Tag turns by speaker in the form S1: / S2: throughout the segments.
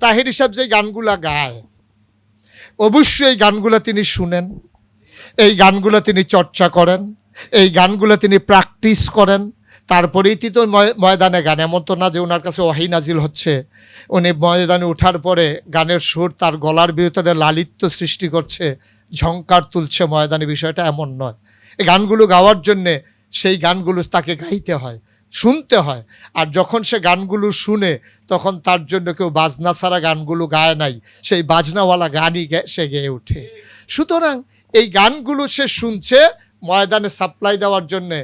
S1: তাহির সাহেব যে গানগুলা গায়, অবশ্যই এই গানগুলো তিনি শুনেন, এই গানগুলো তিনি চর্চা করেন, এই গানগুলো তিনি প্র্যাকটিস করেন। তারপরেই তো ময়- ময়দানে গান, এমন তো না যে ওনার কাছে ওয়াহি নাজিল হচ্ছে। উনি ময়দানে ওঠার পরে গানের সুর তার গলার ভিতরে লালিত্য সৃষ্টি করছে, ঝংকার তুলছে ময়দানে, বিষয়টা এমন নয়। এই গানগুলো গাওয়ার জন্যে সেই গানগুলো তাকে গাইতে হয়। শুনতে হয়। আর যখন সে গানগুলো শুনে, তখন তার জন্য কেউ বাজনা ছাড়া গানগুলো গায় নাই। সেই বাজনাওয়ালা গানই সে গেয়ে ওঠে। সুতরাং এই গানগুলো সে শুনছে ময়দানে সাপ্লাই দেওয়ার জন্যে।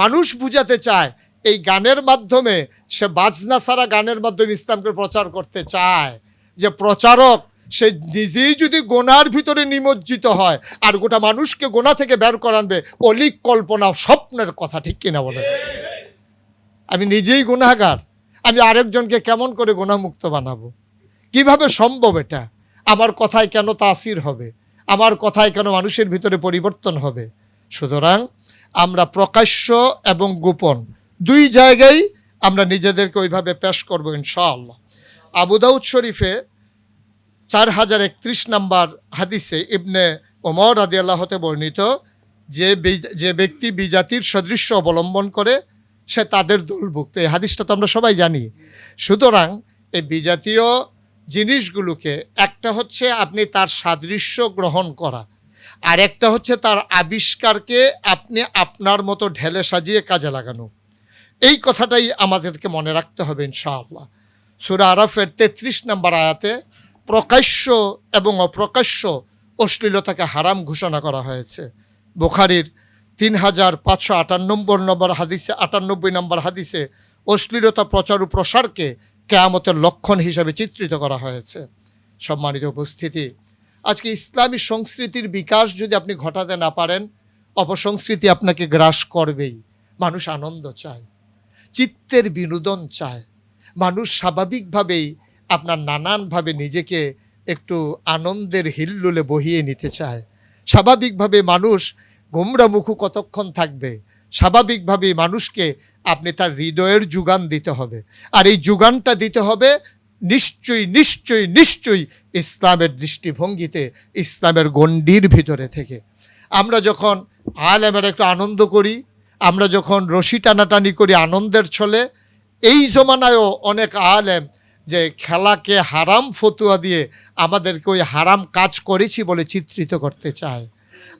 S1: মানুষ বুঝাতে চায়, এই গানের মাধ্যমে সে বাজনা ছাড়া গানের মাধ্যমে ইসলামকে প্রচার করতে চায়। যে প্রচারক, সে নিজেই যদি গোনার ভিতরে নিমজ্জিত হয়, আর গোটা মানুষকে গোনা থেকে বের করানবে, অলিক কল্পনা স্বপ্নের কথা ঠিক কিনা বলে আমি নিজেই গুণাগার আমি আরেকজনকে কেমন করে গুণামুক্ত বানাবো? কীভাবে সম্ভব এটা? আমার কথায় কেন তাসির হবে? আমার কথায় কেন মানুষের ভিতরে পরিবর্তন হবে? সুতরাং আমরা প্রকাশ্য এবং গোপন দুই জায়গায় আমরা নিজেদেরকে ওইভাবে পেশ করব ইনশাআল্লাহ। আবু দাউদ শরীফে চার হাজার একত্রিশ নাম্বার হাদিসে ইবনে ওমর আদি আল্লাহতে বর্ণিত যে যে ব্যক্তি বিজাতির সদৃশ্য অবলম্বন করে সে তাদের দলভুক্ত। এই হাদিসটা তো আমরা সবাই জানি। সুতরাং এই বিজাতীয় জিনিসগুলোকে একটা হচ্ছে আপনি তার সাদৃশ্য গ্রহণ করা, আর একটা হচ্ছে তার আবিষ্কারকে আপনি আপনার মতো ঢেলে সাজিয়ে কাজে লাগানো। এই কথাটাই আমাদেরকে মনে রাখতে হবে ইনশাআল্লাহ। সুরা আরফের তেত্রিশ নম্বর আয়াতে প্রকাশ্য এবং অপ্রকাশ্য অশ্লীলতাকে হারাম ঘোষণা করা হয়েছে। বুখারির তিন হাজার পাঁচশো আটানব্বই নম্বর হাদিসে, আটানব্বই নম্বর হাদিসে অশ্লীলতা প্রচার ও প্রসারকে কেয়ামতের লক্ষণ হিসাবে চিত্রিত করা হয়েছে। সম্মানিত উপস্থিতি, আজকে ইসলামী সংস্কৃতির বিকাশ যদি আপনি ঘটাতে না পারেন, অপসংস্কৃতি আপনাকে গ্রাস করবেই। মানুষ আনন্দ চায়, চিত্তের বিনোদন চায়। মানুষ স্বাভাবিকভাবেই আপনার নানানভাবে নিজেকে একটু আনন্দের হিল্লুলে বহিয়ে নিতে চায়। স্বাভাবিকভাবে মানুষ গোমরামুখু কতক্ষণ থাকবে? স্বাভাবিকভাবে মানুষকে আপনি তার হৃদয়ের যোগান দিতে হবে। আর এই যোগানটা দিতে হবে নিশ্চয়ই নিশ্চয়ই নিশ্চয়ই ইসলামের দৃষ্টিভঙ্গিতে, ইসলামের গণ্ডির ভিতরে থেকে। আমরা যখন আলেমের একটু আনন্দ করি, আমরা যখন রশি টানাটানি করি আনন্দের ছলে, এই জমানায়ও অনেক আলেম যে খেলাকে হারাম ফতুয়া দিয়ে আমাদেরকে ওই হারাম কাজ করেছি বলে চিত্রিত করতে চায়।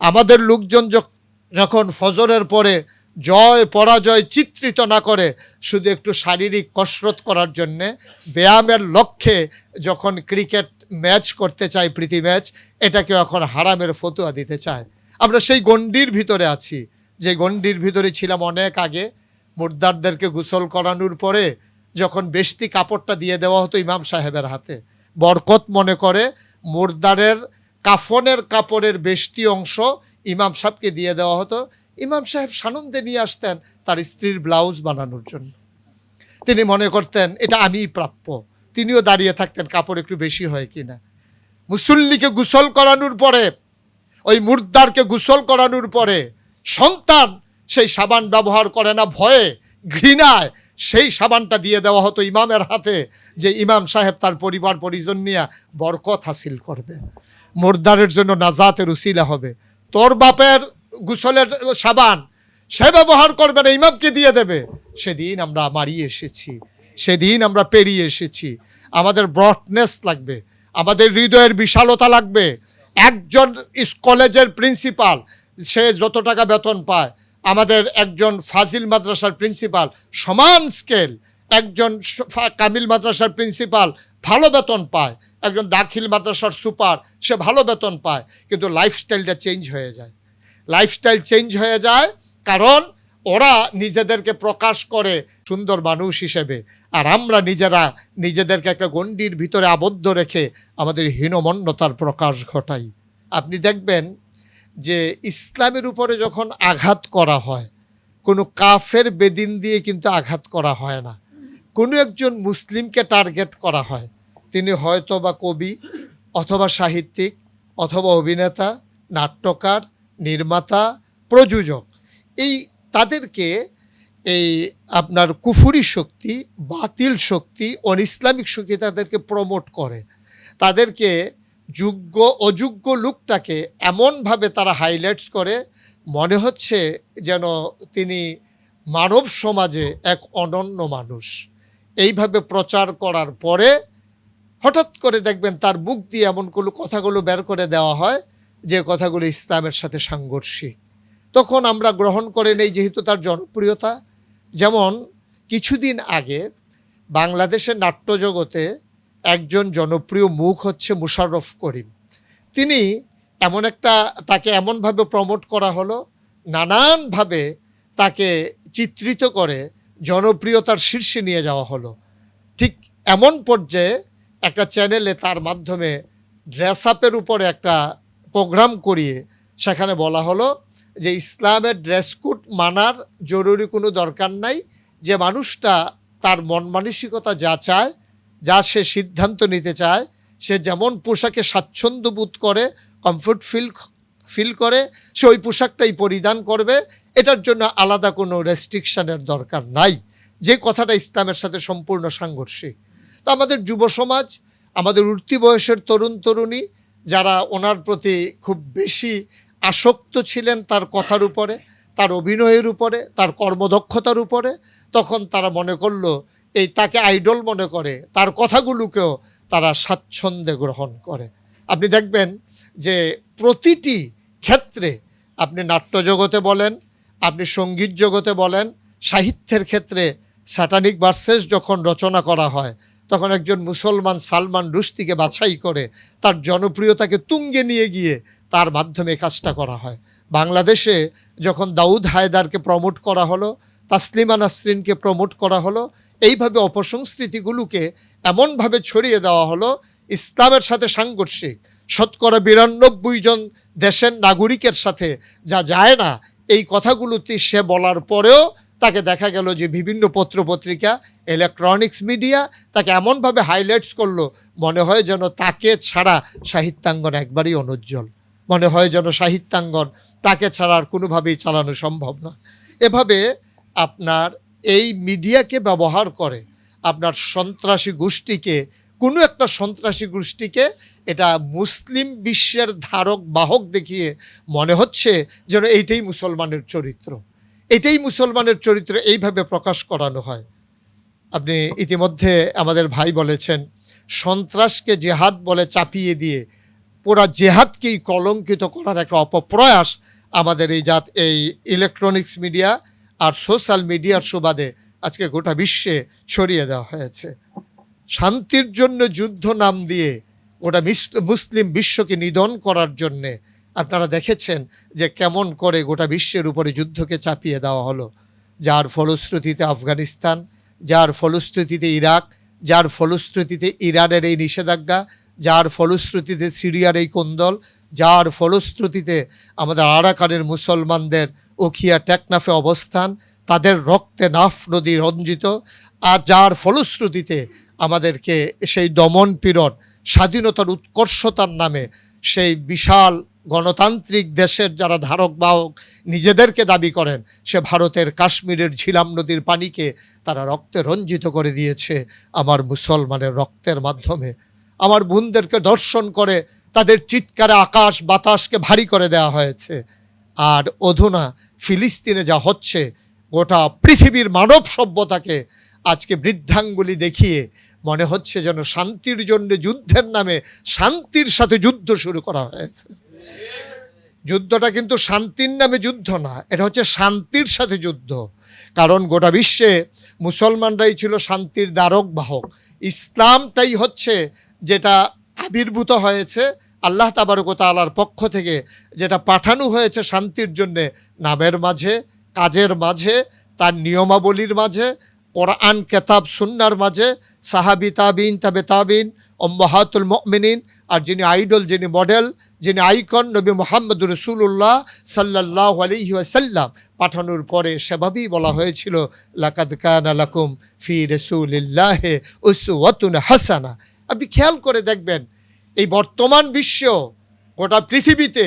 S1: আমাদের লোকজন যখ- যখন ফজরের পরে জয়, পরাজয় চিত্রিত না করে, শুধু একটু শারীরিক কসরত করার জন্যে, ব্যায়ামের লক্ষ্যে যখন ক্রিকেট ম্যাচ করতে চায় প্রীতি ম্যাচ এটাকে এখন হারামের ফতুয়া দিতে চায়। আমরা সেই গণ্ডির ভিতরে আছি। যে গণ্ডির ভিতরে ছিলাম অনেক আগে, মুর্দারদেরকে গোসল করানোর পরে যখন বেশতি কাপড়টা দিয়ে দেওয়া হতো ইমাম সাহেবের হাতে। বরকত মনে করে মুর্দারের কাফনের কাপড়ের বেশতি অংশ ইমাম সাহেবকে দিয়ে দেওয়া হতো। ইমাম সাহেব সানন্দে নিয়ে আসতেন তার স্ত্রীর ব্লাউজ বানানোর জন্য। তিনি মনে করতেন, এটা আমিই প্রাপ্য। তিনিও দাঁড়িয়ে থাকতেন, কাপড় একটু বেশি হয় কিনা। মুসল্লিকে গোসল করানোর পরে, ওই মুর্দারকে গোসল করানোর পরে, সন্তান সেই সাবান ব্যবহার করে না, ভয়ে, ঘৃণায় সেই সাবানটা দিয়ে দেওয়া হতো ইমামের হাতে, যে ইমাম সাহেব তার পরিবার পরিজন নিয়ে বরকত হাসিল করবে। মুর্দারের জন্য নাজাতের উসিলা হবে। তোর বাপের গোসলের সাবান সে ব্যবহার করবে না, ইমামকে দিয়ে দেবে। সেদিন আমরা মারিয়ে এসেছি, সেদিন আমরা পেরিয়ে এসেছি। আমাদের ব্রডনেস লাগবে, আমাদের হৃদয়ের বিশালতা লাগবে। একজন কলেজের প্রিন্সিপাল, সে যত টাকা বেতন পায়, আমাদের একজন ফাজিল মাদ্রাসার প্রিন্সিপাল, সমান স্কেল। একজন কামিল মাদ্রাসার প্রিন্সিপাল ভালো বেতন পায়। একজন দাখিল মাদ্রাসার সুপার, সে ভালো বেতন পায়, কিন্তু লাইফস্টাইলটা চেঞ্জ হয়ে যায়। লাইফস্টাইল চেঞ্জ হয়ে যায় কারণ ওরা নিজেদেরকে প্রকাশ করে সুন্দর মানুষ হিসেবে। আর আমরা নিজেরা নিজেদেরকে একটা গণ্ডির ভিতরে আবদ্ধ রেখে আমাদের হীনমন্যতার প্রকাশ ঘটাই। আপনি দেখবেন যে ইসলামের উপরে যখন আঘাত করা হয়, কোনো কাফের বেদিন দিয়ে কিন্তু আঘাত করা হয় না। কোনো একজন মুসলিমকে টার্গেট করা হয়। তিনি হয়তো বা কবি অথবা সাহিত্যিক অথবা অভিনেতা, নাট্যকার, নির্মাতা, প্রযোজক। এই তাদেরকে এই আপনার কুফুরি শক্তি, বাতিল শক্তি অন ইসলামিক শক্তি তাদেরকে প্রমোট করে। তাদেরকে যোগ্য, অযোগ্য লোকটাকে এমনভাবে তারা হাইলাইটস করে, মনে হচ্ছে যেন তিনি মানব সমাজে এক অনন্য মানুষ। এইভাবে প্রচার করার পরে হঠাৎ করে দেখবেন তার মুখ দিয়ে এমন কোনো কথাগুলো বের করে দেওয়া হয়, যে কথাগুলো ইসলামের সাথে সাংঘর্ষিক। তখন আমরা গ্রহণ করে নেই যেহেতু তার জনপ্রিয়তা। যেমন, কিছুদিন আগে বাংলাদেশের নাট্যজগতে একজন জনপ্রিয় মুখ হচ্ছে মুশাররফ করিম। তিনি এমন একটা, তাকে এমনভাবে প্রমোট করা হলো, নানানভাবে তাকে চিত্রিত করে জনপ্রিয়তার শীর্ষে নিয়ে যাওয়া হলো। ঠিক এমন পর্যায়ে একটা চ্যানেলে তার মাধ্যমে ড্রেস আপের উপরে একটা প্রোগ্রাম করিয়ে সেখানে বলা হলো যে ইসলামের ড্রেস কোড মানার জরুরি কোনো দরকার নাই, যে মানুষটা তার মন মানসিকতা যা চায়, যা সে সিদ্ধান্ত নিতে চায়, সে যেমন পোশাকে স্বাচ্ছন্দ্য বোধ করে কমফোর্ট ফিল ফিল করে, সে ওই পোশাকটাই পরিধান করবে, এটার জন্য আলাদা কোনো রেস্ট্রিকশানের দরকার নাই। যে কথাটা ইসলামের সাথে সম্পূর্ণ সাংঘর্ষিক। তো আমাদের যুব সমাজ, আমাদের উঠতি বয়সের তরুণ তরুণী, যারা ওনার প্রতি খুব বেশি আসক্ত ছিলেন তার কথার উপরে, তার অভিনয়ের উপরে, তার কর্মদক্ষতার উপরে, তখন তারা মনে করল, এই তাকে আইডল মনে করে, তার কথাগুলোকেও তারা স্বাচ্ছন্দ্যে গ্রহণ করে। আপনি দেখবেন যে প্রতিটি ক্ষেত্রে আপনি নাট্যজগতে বলেন, আপনি সংগীত জগতে বলেন, সাহিত্যের ক্ষেত্রে স্যাটানিক ভার্সেস যখন রচনা করা হয় তখন একজন মুসলমান সালমান রুশদিকে বাছাই করে তার জনপ্রিয়তাকে তুঙ্গে নিয়ে গিয়ে তার মাধ্যমে কাজটা করা হয়। বাংলাদেশে যখন দাউদ হায়দারকে প্রমোট করা হলো, তাসলিমা নাসরিনকে প্রমোট করা হলো, এইভাবে অপসংস্কৃতিগুলোকে এমনভাবে ছড়িয়ে দেওয়া হলো, ইসলামের সাথে সাংঘর্ষিক, শতকরা বিরানব্বই জন দেশের নাগরিকের সাথে যা যায় না, এই কথাগুলোতে সে বলার পরেও তাকে দেখা গেল যে বিভিন্ন পত্রপত্রিকা ইলেকট্রনিক্স মিডিয়া তাকে এমনভাবে হাইলাইটস করল, মনে হয় যেন তাকে ছাড়া সাহিত্যাঙ্গন একবারই অনুজ্জ্বল। মনে হয় যেন সাহিত্যাঙ্গন তাকে ছাড়া আর কোনোভাবেই চালানো সম্ভব না। এভাবে আপনার এই মিডিয়াকে ব্যবহার করে, আপনার সন্ত্রাসী গোষ্ঠীকে, কোনো একটা সন্ত্রাসী গোষ্ঠীকে এটা মুসলিম বিশ্বের ধারক বাহক দেখিয়ে মনে হচ্ছে যেন এইটাই মুসলমানের চরিত্র। এটাই মুসলমানের চরিত্র এইভাবে প্রকাশ করানো হয়। আপনি ইতিমধ্যে আমাদের ভাই বলেছেন, সন্ত্রাসকে জেহাদ বলে চাপিয়ে দিয়ে পুরা জেহাদকেই কলঙ্কিত করার একটা অপপ্রয়াস আমাদের এই জাত, এই ইলেকট্রনিক্স মিডিয়া আর সোশ্যাল মিডিয়ার সুবাদে আজকে গোটা বিশ্বে ছড়িয়ে দেওয়া হয়েছে। শান্তির জন্য যুদ্ধ নাম দিয়ে গোটা মিস- মুসলিম বিশ্বকে নিধন করার জন্যে আপনারা দেখেছেন যে কেমন করে গোটা বিশ্বের উপরে যুদ্ধকে চাপিয়ে দেওয়া হলো। যার ফলশ্রুতিতে আফগানিস্তান, যার ফলশ্রুতিতে ইরাক, যার ফলশ্রুতিতে ইরানের এই নিষেধাজ্ঞা, যার ফলশ্রুতিতে সিরিয়ার এই কোন্দল, যার ফলশ্রুতিতে আমাদের আরাকানের মুসলমানদের উখিয়া টেকনাফে অবস্থান, তাদের রক্তে নাফ নদী রঞ্জিত, আর যার ফলশ্রুতিতে আমাদেরকে সেই দমন পীড়ন, স্বাধীনতার উৎকর্ষতার নামে সেই বিশাল গণতান্ত্রিক দেশের যারা ধারক বাহক নিজেদেরকে দাবি করেন, সে ভারতের কাশ্মীরের ঝিলাম নদীর পানিকে তারা রক্তে রঞ্জিত করে দিয়েছে আমার মুসলমানের রক্তের মাধ্যমে। আমার বোনদেরকে দর্শন করে তাদের চিৎকারে আকাশ বাতাসকে ভারী করে দেওয়া হয়েছে। আর অধুনা ফিলিস্তিনে যা হচ্ছে, গোটা পৃথিবীর মানব সভ্যতাকে আজকে বৃদ্ধাঙ্গুলি দেখিয়ে মনে হচ্ছে যেন শান্তির জন্য যুদ্ধের নামে শান্তির সাথে যুদ্ধ শুরু করা হয়েছে। যুদ্ধটা কিন্তু শান্তির নামে যুদ্ধ না, এটা হচ্ছে শান্তির সাথে যুদ্ধ। কারণ গোটা বিশ্বে মুসলমানরাই ছিল শান্তির দ্বারক বাহক। ইসলামটাই হচ্ছে যেটা আবির্ভূত হয়েছে আল্লাহ তাবারক তালার পক্ষ থেকে, যেটা পাঠানো হয়েছে শান্তির জন্যে নামের মাঝে, কাজের মাঝে, তার নিয়মাবলীর মাঝে কোরআন, কেতাব, সুন্নার মাঝে সাহাবি তাবিন তাবে তাবিন অম্বাহাতুল মমিনিন আর যিনি আইডল, যিনি মডেল, যিনি আইকন নবী মোহাম্মদ রসুল্লাহ সাল্লাহ আলহি সাল্লাম পাঠানোর পরে সেভাবেই বলা হয়েছিল, লাকাদ কানা লাকুম ফি রসুলিল্লাহে উসওয়াতুন হাসানা। আপনি খেয়াল করে দেখবেন, এই বর্তমান বিশ্ব, গোটা পৃথিবীতে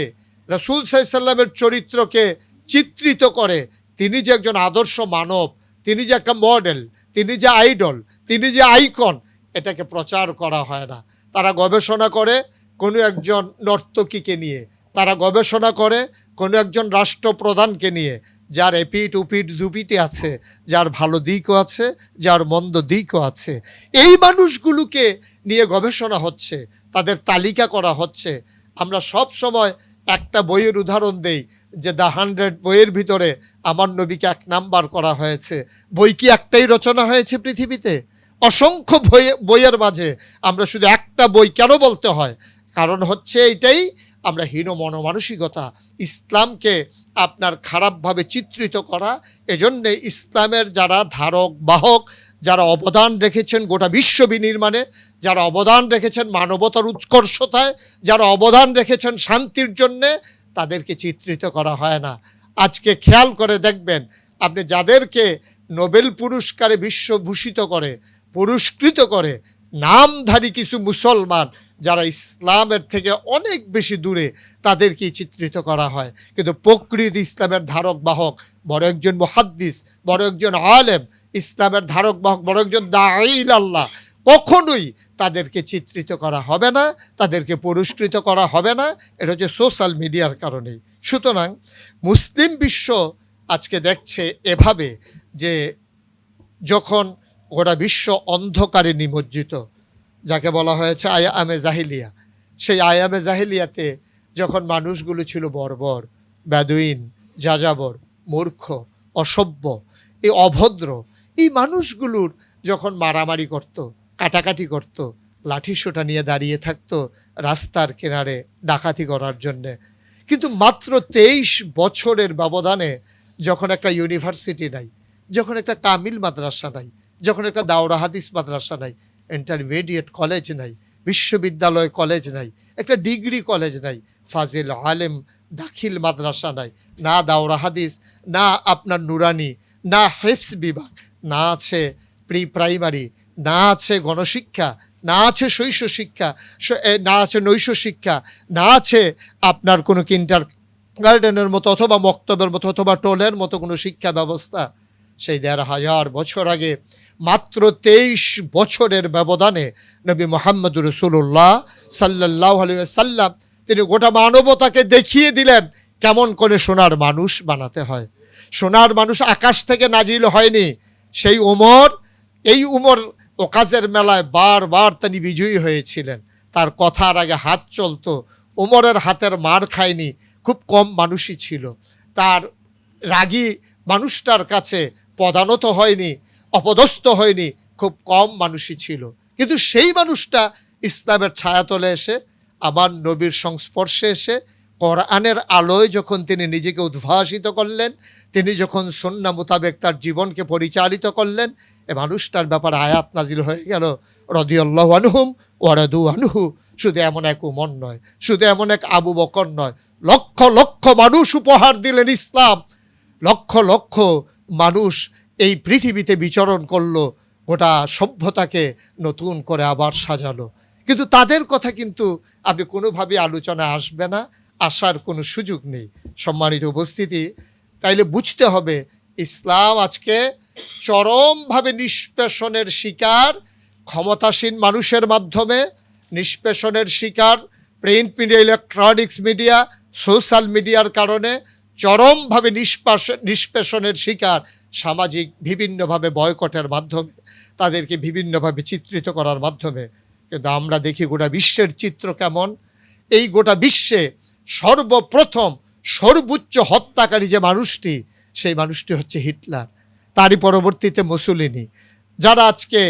S1: রসুল সাইসাল্লামের চরিত্রকে চিত্রিত করে, তিনি যে একজন আদর্শ মানব তিনি যে একটা মডেল তিনি যে আইডল তিনি যে আইকন এটাকে প্রচার করা হয় না। তারা গবেষণা করে কোনো একজন নর্তকীকে নিয়ে। তারা গবেষণা করে কোনো একজন রাষ্ট্রপ্রধানকে নিয়ে, যার এপিট উপিট দুপিটি আছে, যার ভালো দিকও আছে, যার মন্দ দিকও আছে। এই মানুষগুলোকে নিয়ে গবেষণা হচ্ছে, তাদের তালিকা করা হচ্ছে। আমরা সব সময় একটা বইয়ের উদাহরণ দেই যে দ্য হান্ড্রেড বইয়ের ভিতরে আমার নবীকে এক নাম্বার করা হয়েছে। বই কি একটাই রচনা হয়েছে পৃথিবীতে? অসংখ্য বই, বইয়ের মাঝে আমরা শুধু একটা বই কেন বলতে হয়? কারণ হচ্ছে এটাই আমরা হীন মনোমানসিকতা, ইসলামকে আপনার খারাপভাবে চিত্রিত করা, এজন্যে ইসলামের যারা ধারক, বাহক, যারা অবদান রেখেছেন গোটা বিশ্ব বিনির্মাণে, যারা অবদান রেখেছেন মানবতার উৎকর্ষতায়, যারা অবদান রেখেছেন শান্তির জন্যে তাদেরকে চিত্রিত করা হয় না। আজকে খেয়াল করে দেখবেন, আপনি যাদেরকে নোবেল পুরস্কারে বিশ্বভূষিত করে, পুরস্কৃত করে, নামধারী কিছু মুসলমান যারা ইসলামের থেকে অনেক বেশি দূরে, তাদেরকেই চিত্রিত করা হয়। কিন্তু প্রকৃত ইসলামের ধারক বাহক বড় একজন মুহাদ্দিস, বড় একজন আলেম, ইসলামের ধারক বাহক বড় একজন দাইল আল্লাহ, কখনোই তাদেরকে চিত্রিত করা হবে না, তাদেরকে পুরস্কৃত করা হবে না, এটা হচ্ছে সোশ্যাল মিডিয়ার কারণেই। সুতরাং মুসলিম বিশ্ব আজকে দেখছে এভাবে যে যখন গোটা বিশ্ব অন্ধকারে নিমজ্জিত, যাকে বলা হয়েছে আয়ামে জাহিলিয়া, সেই আয়ামে জাহিলিয়াতে যখন মানুষগুলো ছিল বর্বর, বেদুইন, যাযাবর, মূর্খ, অসভ্য, এই অভদ্র, এই মানুষগুলোর যখন মারামারি করত কাটাকাটি করত লাঠিসোঁটা নিয়ে দাঁড়িয়ে থাকত রাস্তার কিনারে ডাকাতি করার জন্যে। কিন্তু মাত্র তেইশ বছরের ব্যবধানে যখন একটা ইউনিভার্সিটি নাই, যখন একটা কামিল মাদ্রাসা নাই, যখন একটা দাওরা হাদিস মাদ্রাসা নাই, ইন্টারমিডিয়েট কলেজ নাই, বিশ্ববিদ্যালয় কলেজ নাই, একটা ডিগ্রি কলেজ নাই, ফাজিল আলেম দাখিল মাদ্রাসা নাই, না দাওরা হাদিস, না আপনার নুরানি, না হেফস বিভাগ, না আছে প্রি প্রাইমারি না আছে গণশিক্ষা, না আছে শৈশ শিক্ষা না আছে নৈশ শিক্ষা না আছে আপনার কোনো কিন্টার গার্ডেনের মতো অথবা মক্তবের মতো অথবা টোলের মতো কোনো শিক্ষা ব্যবস্থা। সেই দেড় হাজার বছর আগে মাত্র তেইশ বছরের ব্যবধানে নবী মোহাম্মদ রসুল্লাহ সাল্লাহ সাল্লাম তিনি গোটা মানবতাকে দেখিয়ে দিলেন কেমন করে সোনার মানুষ বানাতে হয়। সোনার মানুষ আকাশ থেকে নাজিল হয়নি। সেই উমর, এই উমর ওকাজের মেলায় বারবার তিনি বিজয়ী হয়েছিলেন। তার কথার আগে হাত চলতো, ওমরের হাতের মার খায়নি, খুব কম মানুষই ছিল। তার রাগী মানুষটার কাছে পদানত হয়নি, অপদস্থ হয়নি, খুব কম মানুষই ছিল। কিন্তু সেই মানুষটা ইসলামের ছায়া ছায়াতলে এসে, আমার নবীর সংস্পর্শে এসে, কোরআনের আলোয় যখন তিনি নিজেকে উদ্ভাসিত করলেন, তিনি যখন সন্না মোতাবেক তার জীবনকে পরিচালিত করলেন এ মানুষটার ব্যাপারে আয়াত নাজিল হয়ে গেল। রদিয়াল্লাহ আনহুম ওয়ারাদু আনহু। শুধু এমন এক উমর নয়, শুধু এমন এক আবু বকর নয়। লক্ষ লক্ষ মানুষ উপহার দিলেন ইসলাম। লক্ষ লক্ষ মানুষ এই পৃথিবীতে বিচরণ করল, গোটা সভ্যতাকে নতুন করে আবার সাজালো। কিন্তু তাদের কথা কিন্তু আপনি কোনোভাবে আলোচনায় আসবে না, আসার কোনো সুযোগ নেই। সম্মানিত উপস্থিতি, তাইলে বুঝতে হবে, ইসলাম আজকে চরমভাবে নিষ্পেষণের শিকার, ক্ষমতাসীন মানুষের মাধ্যমে নিষ্পেষণের শিকার print media electronics media social মিডিয়ার কারণে চরমভাবে নিষ্পাস, নিষ্পেষণের শিকার সামাজিক বিভিন্নভাবে বয়কটের মাধ্যমে, তাদেরকে বিভিন্নভাবে চিত্রিত করার মাধ্যমে। কিন্তু আমরা দেখি গোটা বিশ্বের চিত্র কেমন? এই গোটা বিশ্বে সর্বপ্রথম সর্বোচ্চ হত্যাকারী যে মানুষটি, সেই মানুষটি হচ্ছে হিটলার। তারই পরবর্তীতে মুসুলিনি, যারা আজকে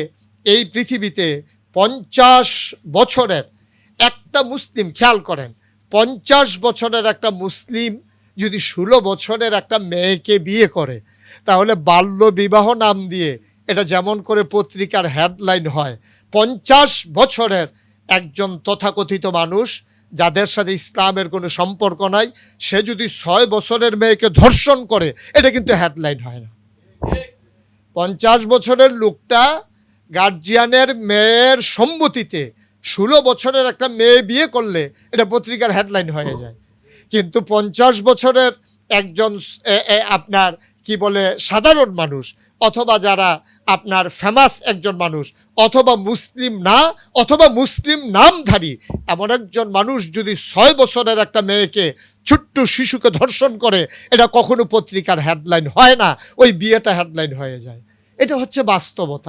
S1: এই পৃথিবীতে পঞ্চাশ বছরের একটা মুসলিম, খেয়াল করেন, পঞ্চাশ বছরের একটা মুসলিম যদি ষোলো বছরের একটা মেয়েকে বিয়ে করে, তাহলে বাল্য বিবাহ নাম দিয়ে এটা যেমন করে পত্রিকার হেডলাইন হয়, পঞ্চাশ বছরের একজন তথাকথিত মানুষ যাদের সাথে ইসলামের কোনো সম্পর্ক নাই, সে যদি ছয় বছরের মেয়েকে ধর্ষণ করে, এটা কিন্তু হেডলাইন হয় না। পঞ্চাশ বছরের লোকটা গার্জিয়ানের মেয়ের সম্মতিতে ষোলো বছরের একটা মেয়ে বিয়ে করলে এটা পত্রিকার হেডলাইন হয়ে যায়। কিন্তু পঞ্চাশ বছরের একজন আপনার কি বলে সাধারণ মানুষ অথবা যারা আপনার ফেমাস একজন মানুষ অথবা মুসলিম না, অথবা মুসলিম নামধারী, এমন একজন মানুষ যদি ছয় বছরের একটা মেয়েকে ছোট্ট শিশুকে ধর্ষণ করে, এটা কখনো পত্রিকার হেডলাইন হয় না, ওই বিয়েটা হেডলাইন হয়ে যায়। এটা হচ্ছে বাস্তবতা।